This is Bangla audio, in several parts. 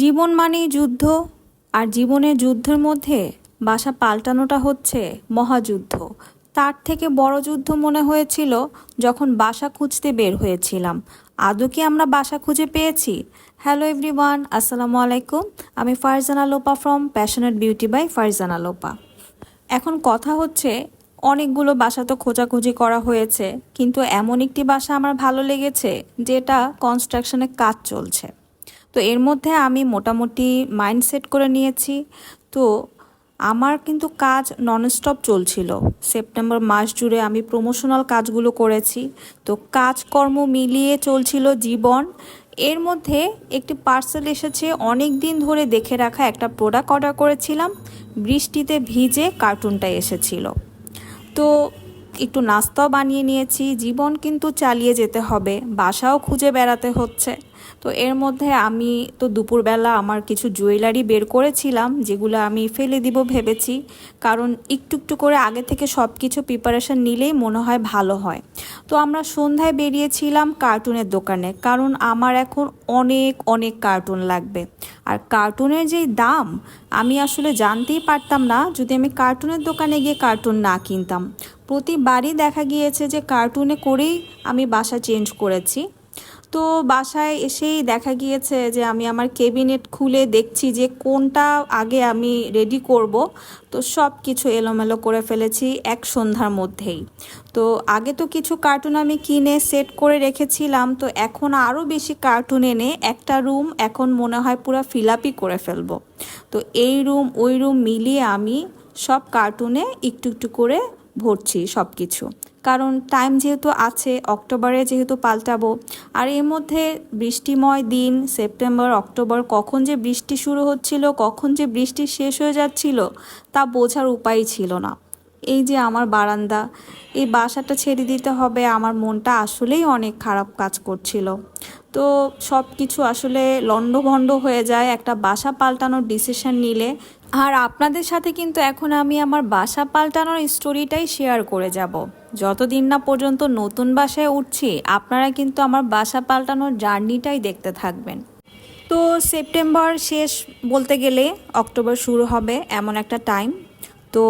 জীবন মানেই যুদ্ধ, আর জীবনের যুদ্ধের মধ্যে বাসা পাল্টানোটা হচ্ছে মহাযুদ্ধ। তার থেকে বড় যুদ্ধ মনে হয়েছিল যখন বাসা খুঁজতে বের হয়েছিলাম। আদৌ কি আমরা বাসা খুঁজে পেয়েছি? হ্যালো এভরিওয়ান আসসালামু আলাইকুম। আমি Farzana Lopa from passionate beauty by Farzana Lopa. এখন কথা হচ্ছে, অনেকগুলো বাসা তো খোঁজাখুঁজি করা হয়েছে, কিন্তু এমন একটি বাসা আমার ভালো লেগেছে, যেটা কনস্ট্রাকশনের কাজ চলছে। তো এর মধ্যে আমি মোটামুটি মাইন্ড সেট করে নিয়েছি। তো আমার কিন্তু কাজ ননস্টপ চলছিল। সেপ্টেম্বর মাস জুড়ে আমি প্রমোশনাল কাজগুলো করেছি। তো কাজকর্ম মিলিয়ে চলছিল জীবন। এর মধ্যে একটি পার্সেল এসেছে অনেক দিন ধরে দেখে রাখা একটা প্রোডাক্ট অর্ডার করেছিলাম। বৃষ্টিতে ভিজে কার্টুনটা এসেছিল। তো একটু নাস্তাও বানিয়ে নিয়েছি। জীবন কিন্তু চালিয়ে যেতে হবে। বাসাও খুঁজে বেড়াতে হচ্ছে। তো এর মধ্যে আমি তো দুপুরবেলা আমার কিছু জুয়েলারি বের করেছিলাম, যেগুলো আমি ফেলে দিব ভেবেছি। কারণ একটু একটু করে আগে থেকে সব কিছু প্রিপারেশন নিলেই মনে হয় ভালো হয়। তো আমরা সন্ধ্যায় বেরিয়েছিলাম কার্টুনের দোকানে, কারণ আমার এখন অনেক অনেক কার্টুন লাগবে। আর কার্টুনের যেই দাম, আমি আসলে জানতেই পারতাম না যদি আমি কার্টুনের দোকানে গিয়ে কার্টুন না কিনতাম। প্রতিবারই দেখা গিয়েছে যে কার্টুনে করেই আমি বাসা চেঞ্জ করেছি। তো বাসায় এসেই দেখা গিয়েছে যে আমি আমার কেবিনেট খুলে দেখছি যে কোনটা আগে আমি রেডি করব। তো সব কিছু এলোমেলো করে ফেলেছি এক সন্ধ্যার মধ্যেই। তো আগে তো কিছু কার্টুন আমি কিনে সেট করে রেখেছিলাম, তো এখন আরও বেশি কার্টুন এনে একটা রুম এখন মনে হয় পুরো ফিলাপি করে ফেলব। তো এই রুম, ওই রুম মিলিয়ে আমি সব কার্টুনে একটু একটু করে ভরছি সব কিছু কারণ টাইম যেহেতু আছে, অক্টোবরে যেহেতু পাল্টাবো, আর এর মধ্যে বৃষ্টিময় দিন, সেপ্টেম্বর, অক্টোবর, কখন যে বৃষ্টি শুরু হচ্ছিল, কখন যে বৃষ্টি শেষ হয়ে যাচ্ছিল, তা বোঝার উপায় ছিল না। এই যে আমার বারান্দা, এই বাসাটা ছেড়ে দিতে হবে, আমার মনটা আসলেই অনেক খারাপ কাজ করছিল। তো সব কিছু আসলে লণ্ডভণ্ড হয়ে যায়, একটা বাসা পাল্টানোর ডিসিশন নিলে আর আপনাদের সাথে কিন্তু এখন আমি আমার বাসা পাল্টানোর স্টোরিটাই শেয়ার করে যাব। যতদিন না পর্যন্ত নতুন বাসায় উঠছি, আপনারা কিন্তু আমার বাসা পাল্টানোর জার্নিটাই দেখতে থাকবেন। তো সেপ্টেম্বর শেষ বলতে গেলে অক্টোবর শুরু হবে এমন একটা টাইম তো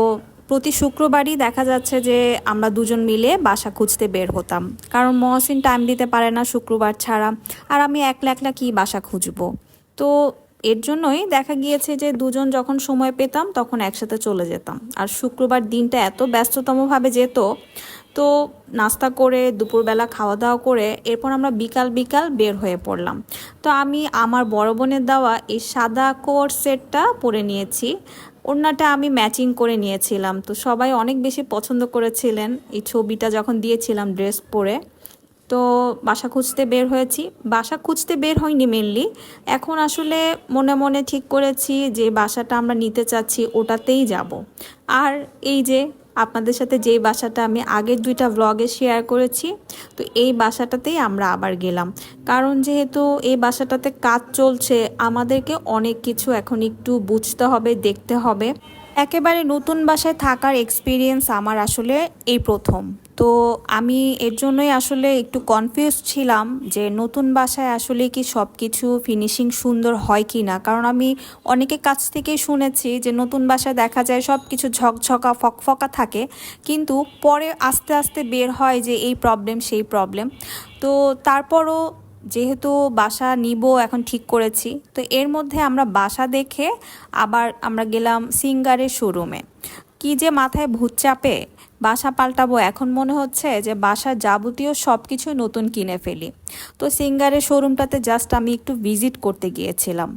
প্রতি শুক্রবারই দেখা যাচ্ছে যে আমরা দুজন মিলে বাসা খুঁজতে বের হতাম। কারণ মহসিন টাইম দিতে পারে না শুক্রবার ছাড়া। আর আমি একলা একলা কী বাসা খুঁজবো? তো এর জন্যই দেখা গিয়েছে যে দুজন যখন সময় পেতাম, তখন একসাথে চলে যেতাম। আর শুক্রবার দিনটা এত ব্যস্ততমভাবে যেত, তো নাস্তা করে, দুপুরবেলা খাওয়া দাওয়া করে, এরপর আমরা বিকাল বিকাল বের হয়ে পড়লাম। তো আমি আমার বড় বোনের দেওয়া এই সাদা কোট সেটটা পরে নিয়েছি। ওড়নাটা আমি ম্যাচিং করে নিয়েছিলাম। তো সবাই অনেক বেশি পছন্দ করেছিলেন। এই ছবিটা যখন দিয়েছিলাম ড্রেস পরে তো বাসা খুঁজতে বের হয়েছি। বাসা খুঁজতে বের হয়নি মেনলি এখন আসলে মনে মনে ঠিক করেছি যে বাসাটা আমরা নিতে চাচ্ছি, ওটাতেই যাব। আর এই যে আপনাদের সাথে যেই বাসাটা আমি আগের দুইটা ব্লগে শেয়ার করেছি, তো এই বাসাটাতেই আমরা আবার গেলাম। কারণ যেহেতু এই বাসাটাতে কাজ চলছে, আমাদেরকে অনেক কিছু এখন একটু বুঝতে হবে, দেখতে হবে। একেবারে নতুন বাসায় থাকার এক্সপিরিয়েন্স আমার আসলে এই প্রথম। তো আমি এর জন্যই আসলে একটু কনফিউজ ছিলাম যে নতুন বাসায় আসলে কি সব কিছু ফিনিশিং সুন্দর হয় কি না কারণ আমি অনেকের কাছ থেকেই শুনেছি যে নতুন বাসায় দেখা যায় সব কিছু ঝকঝকা, ফকফকা থাকে। কিন্তু পরে আস্তে আস্তে বের হয় যে এই প্রবলেম সেই প্রবলেম তো তারপরও যেহেতু বাসা নিব এখন ঠিক করেছি, তো এর মধ্যে আমরা বাসা দেখে আবার আমরা গেলাম সিঙ্গারের শোরুমে। কি যে মাথায় ভূত চাপে, বাসা পাল্টাবো এখন মনে হচ্ছে যে বাসার যাবতীয় সব কিছু নতুন কিনে ফেলি। তো সিঙ্গারের শোরুমটাতে জাস্ট আমি একটু ভিজিট করতে গিয়েছিলাম।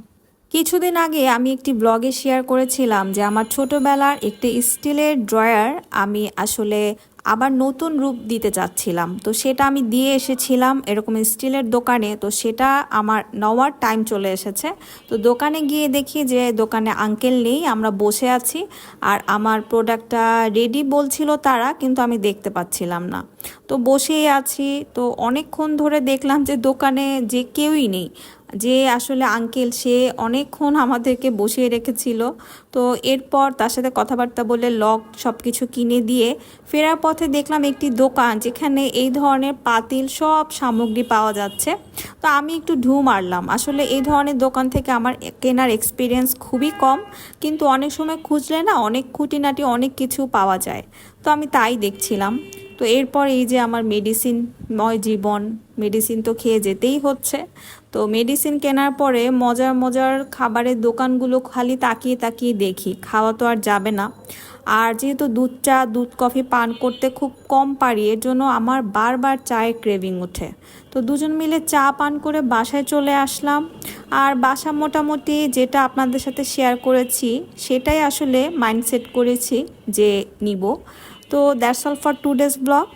কিছুদিন আগে আমি একটি ব্লগে শেয়ার করেছিলাম যে আমার ছোটোবেলার একটি স্টিলের ড্রয়ার আমি আসলে আবার নতুন রূপ দিতে চাচ্ছিলাম। তো সেটা আমি দিয়ে এসেছিলাম এরকম স্টিলের দোকানে। তো সেটা আমার নেওয়ার টাইম চলে এসেছে। তো দোকানে গিয়ে দেখি যে দোকানে আঙ্কেল নেই, আমরা বসে আছি। আর আমার প্রোডাক্টটা রেডি বলছিল তারা, কিন্তু আমি দেখতে পাচ্ছিলাম না। তো বসেই আছি। তো অনেকক্ষণ ধরে দেখলাম যে দোকানে যে কেউই নেই। যে আসলে আঙ্কেল সে অনেকক্ষণ আমাদেরকে বসিয়ে রেখেছিল। তো এরপর তার সাথে কথাবার্তা বলে লক সব কিছু কিনে দিয়ে ফেরার পথে দেখলাম একটি দোকান যেখানে এই ধরনের পাতিল সব সামগ্রী পাওয়া যাচ্ছে। তো আমি একটু ঢু মারলাম। আসলে এই ধরনের দোকান থেকে আমার কেনার এক্সপিরিয়েন্স খুবই কম, কিন্তু অনেক সময় খুঁজলে না অনেক খুঁটিনাটি অনেক কিছু পাওয়া যায়। তো আমি তাই দেখছিলাম। তো এরপর এই যে আমার মেডিসিন মেডিসিনময় জীবন মেডিসিন তো খেয়ে যেতেই হচ্ছে। তো মেডিসিন কেনার পরে মজার মজার খাবারের দোকানগুলো খালি তাকিয়ে তাকিয়ে দেখি, খাওয়া তো আর যাবে না। আর যেহেতু দুধ চা, দুধ কফি পান করতে খুব কম পারি, এর জন্য আমার বারবার চায়ের ক্রেভিং ওঠে তো দুজন মিলে চা পান করে বাসায় চলে আসলাম। আর বাসা মোটামুটি যেটা আপনাদের সাথে শেয়ার করেছি, সেটাই আসলে মাইন্ডসেট করেছি যে নিব। তো that's all for two days blog